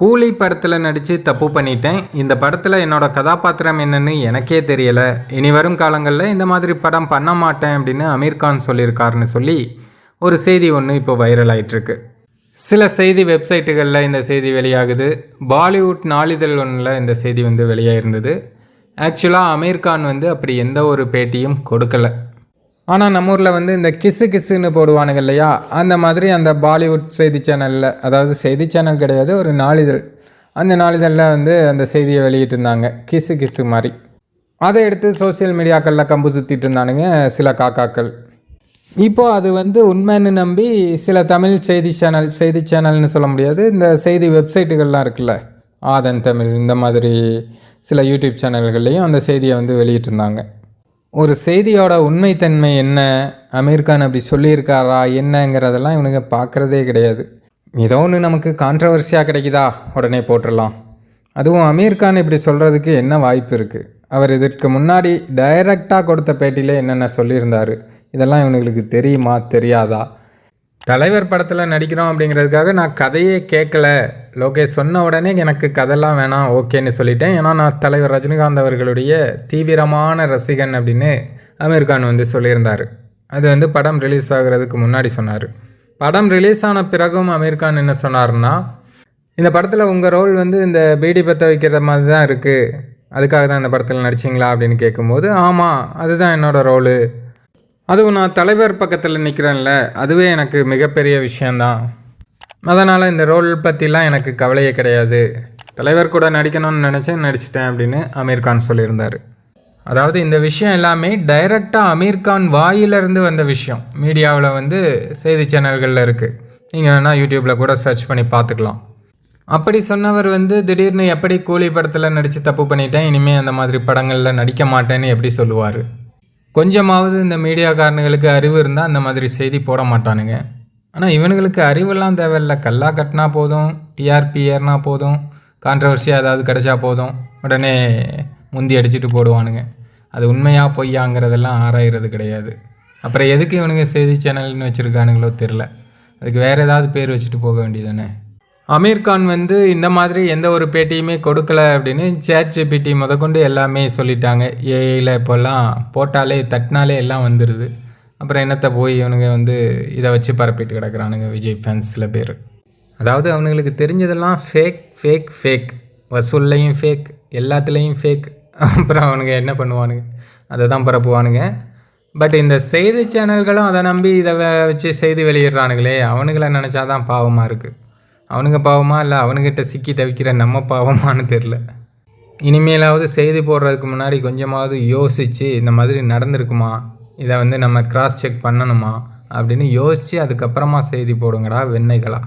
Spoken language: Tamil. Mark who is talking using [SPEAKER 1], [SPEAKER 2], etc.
[SPEAKER 1] கூலி படத்தில் நடித்து தப்பு பண்ணிட்டேன். இந்த படத்தில் என்னோட கதாபாத்திரம் என்னன்னு எனக்கே தெரியலை. இனி வரும் காலங்களில் இந்த மாதிரி படம் பண்ண மாட்டேன் அப்படின்னு அமீர்கான் சொல்லியிருக்காருன்னு சொல்லி ஒரு செய்தி ஒன்று இப்போ வைரல் ஆயிட்டிருக்கு. சில செய்தி வெப்சைட்டுகளில் இந்த செய்தி வெளியாகுது. பாலிவுட் நாளிதழ் ஒன்றில் இந்த செய்தி வந்து வெளியாகிருந்தது ஆக்சுவலாக அமீர்கான் வந்து அப்படி எந்த ஒரு பேட்டியும் கொடுக்கல. ஆனால் நம்ம ஊரில் வந்து இந்த கிசு கிசுன்னு போடுவானுங்க இல்லையா? அந்த மாதிரி அந்த பாலிவுட் செய்தி சேனலில் அதாவது செய்தி சேனல் கிடையாது ஒரு நாளிதழ். அந்த நாளிதழில் வந்து அந்த செய்தியை வெளியிட்டிருந்தாங்க கிசு கிசு மாதிரி. அதை எடுத்து சோஷியல் மீடியாக்களில் கம்பு சுற்றிட்டு இருந்தானுங்க சில காக்காக்கள். இப்போ அது வந்து உண்மைன்னு நம்பி சில தமிழ் செய்தி சேனல் செய்தி சேனல்னு சொல்ல முடியாது இந்த செய்தி வெப்சைட்டுகள்லாம் இருக்குல்ல? ஆதன் தமிழ் இந்த மாதிரி சில யூடியூப் சேனல்கள்லேயும் அந்த செய்தியை வந்து வெளியிட்டிருந்தாங்க. ஒரு செய்தியோட உண்மைத்தன்மை என்ன? அமீர்கான் அப்படி சொல்லியிருக்காரா? என்னங்கிறதெல்லாம் இவனுங்க பார்க்குறதே கிடையாது. ஏதோ ஒன்று நமக்கு கான்ட்ரவர்சியாக கிடைக்குதா? உடனே போட்டுடலாம். அதுவும் அமீர்கான் இப்படி சொல்கிறதுக்கு என்ன வாய்ப்பு இருக்குது அவர் இதற்கு முன்னாடி டைரக்டாக கொடுத்த பேட்டியில் என்னென்ன சொல்லியிருந்தார்? இதெல்லாம் இவனுங்களுக்கு தெரியுமா? தெரியாதா? தலைவர் படத்தில் நடிக்கிறோம் அப்படிங்கிறதுக்காக நான் கதையே கேட்கல. லோகேஷ் சொன்ன உடனே எனக்கு கதைலாம் வேணாம் ஓகேன்னு சொல்லிட்டேன். ஏன்னா நான் தலைவர் ரஜினிகாந்த் அவர்களுடைய தீவிரமான ரசிகன் அப்படின்னு அமீர் கான் வந்து சொல்லியிருந்தார். அது வந்து படம் ரிலீஸ் ஆகுறதுக்கு முன்னாடி சொன்னார். படம் ரிலீஸ் ஆன பிறகும் அமீர் கான் என்ன சொன்னார்னா இந்த படத்தில் உங்கள் ரோல் வந்து இந்த பீடி பற்ற வைக்கிற மாதிரி தான் இருக்குது அதுக்காக தான் இந்த படத்தில் நடிச்சிங்களா அப்படின்னு கேட்கும்போது ஆமாம் அதுதான் என்னோடய ரோலு அதுவும் நான் தலைவர் பக்கத்தில் நிற்கிறேன்ல அதுவே எனக்கு மிகப்பெரிய விஷயந்தான் அதனால் இந்த ரோல் பற்றிலாம் எனக்கு கவலையே கிடையாது. தலைவர் கூட நடிக்கணும்னு நினச்சேன் நடிச்சிட்டேன் அப்படின்னு அமீர்கான் சொல்லியிருந்தார். அதாவது இந்த விஷயம் எல்லாமே டைரெக்டாக அமீர்கான் வாயிலிருந்து வந்த விஷயம். மீடியாவில் வந்து செய்தி சேனல்களில் இருக்குது நீங்கள் வேணால் யூடியூப்பில் கூட சர்ச் பண்ணி பார்த்துக்கலாம். அப்படி சொன்னவர் வந்து திடீர்னு எப்படி கூலி படத்தில் நடித்து தப்பு பண்ணிட்டேன் இனிமேல் அந்த மாதிரி படங்களில் நடிக்க மாட்டேன்னு எப்படி சொல்லுவார்? கொஞ்சமாவது இந்த மீடியாக்காரனுங்களுக்கு அறிவு இருந்தால் அந்த மாதிரி செய்தி போட மாட்டானுங்க. ஆனால் இவனுங்களுக்கு அறிவெல்லாம் தேவையில்ல. கல்லா கட்டினா போதும் டிஆர்பி ஏறினா போதும் கான்ட்ரவர்சியாக ஏதாவது கிடைச்சா போதும் உடனே முந்தி அடிச்சுட்டு போடுவானுங்க. அது உண்மையாக பொய்யாங்கிறதெல்லாம் ஆராயிறது கிடையாது. அப்புறம் எதுக்கு இவனுங்க செய்தி சேனல்னு வச்சுருக்கானுங்களோ தெரில அதுக்கு வேறு ஏதாவது பேர் வச்சுட்டு போக வேண்டியதானே அமீர் கான் வந்து இந்த மாதிரி எந்த ஒரு பேட்டியுமே கொடுக்கல அப்படின்னு சேட் ஜிபிடி முதற்கொண்டு எல்லாமே சொல்லிட்டாங்க. ஏஐயில் இப்போல்லாம் போட்டாலே தட்டினாலே எல்லாம் வந்துடுது அப்புறம் என்னத்தை போய் இவனுங்க வந்து இதை வச்சு பரப்பிட்டு கிடக்குறானுங்க விஜய் ஃபேன்ஸ் சில பேர். அதாவது அவனுங்களுக்கு தெரிஞ்சதெல்லாம் ஃபேக் ஃபேக் ஃபேக் வசூல்லையும் ஃபேக் எல்லாத்துலேயும் ஃபேக் அப்புறம் அவனுங்க என்ன பண்ணுவானுங்க? அதை தான் பரப்புவானுங்க. பட் இந்த செய்தி சேனல்களும் அதை நம்பி இதை வச்சு செய்தி வெளியிடுறானுங்களே அவனுங்களை நினச்சா தான் பாவமாக இருக்குது அவனுங்க பாவமா இல்லை அவனுங்கிட்ட சிக்கி தவிக்கிற நம்ம பாவமான்னு தெரில இனிமேலாவது செய்தி போடுறதுக்கு முன்னாடி கொஞ்சமாவது யோசித்து இந்த மாதிரி நடந்திருக்குமா? இதை வந்து நம்ம கிராஸ் செக் பண்ணணுமா அப்படின்னு யோசித்து அதுக்கப்புறமா செய்தி போடுங்கடா வெண்ணெய்களா.